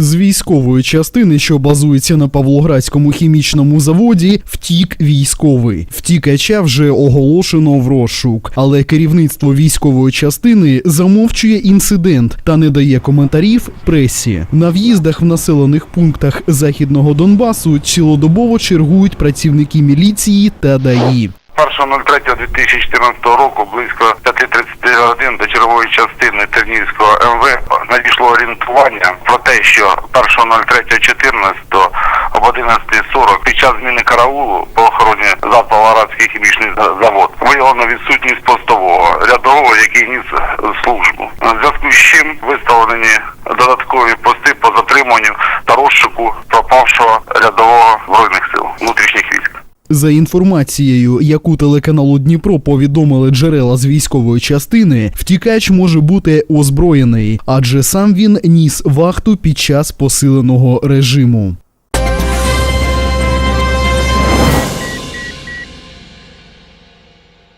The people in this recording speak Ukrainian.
З військової частини, що базується на Павлоградському хімічному заводі, втік військовий. Втікача вже оголошено в розшук, але керівництво військової частини замовчує інцидент та не дає коментарів пресі. На в'їздах в населених пунктах західного Донбасу цілодобово чергують працівники міліції та ДАІ. 1.03.2014 року близько 5.30 годин до чергової частини Тернівського МВ надійшло орієнтування про те, що 1.03.14 об 11.40 під час зміни караулу по охороні ЗАД Павлоградський хімічний завод виявлено відсутність постового рядового, який ніс службу. В зв'язку з чим виставлені додаткові пости по затриманню та розшуку пропавшого рядового За інформацією, яку телеканалу Дніпро повідомили джерела з військової частини, втікач може бути озброєний, адже сам він ніс вахту під час посиленого режиму.